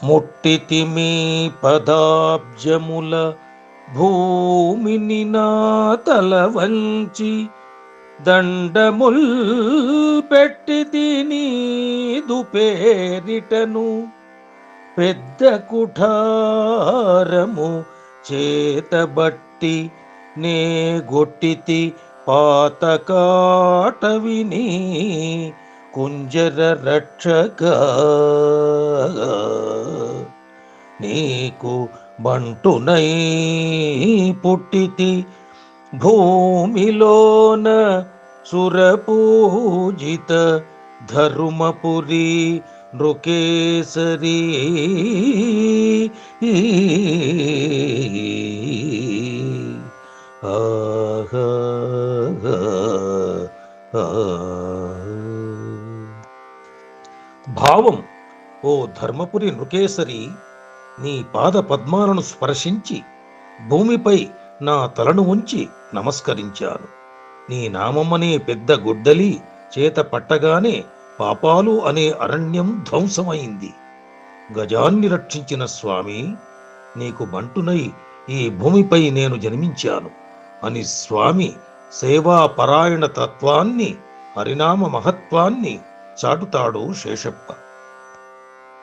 ముట్టితిమి పదాబ్జముల భూమిని నా తల వంచి దండముల్ పెట్టితి దుపేరిటను పెద్ద కుఠారము చేతబట్టి నే గొట్టితి పాతకాటవిని కుంజర రక్షగా నీకు బంటునై పుట్టితి భూమిలోన సురపూజిత ధర్మపురి నృకేసరి. ఆహా భావం ఓ ధర్మపురి నృకేసరి నీ పాద పద్మాలను స్పర్శించి భూమిపై నా తలను ఉంచి నమస్కరించాను. నీ నామమ్మనే పెద్ద గుడ్డలి చేత పట్టగానే పాపాలు అనే అరణ్యం ధ్వంసమైంది. గజాన్ని రక్షించిన స్వామి నీకు బంటునై ఈ భూమిపై నేను జన్మించాను అని స్వామి సేవాపరాయణ తత్వాన్ని హరినామ మహత్వాన్ని చాటుతాడు శేషప్ప.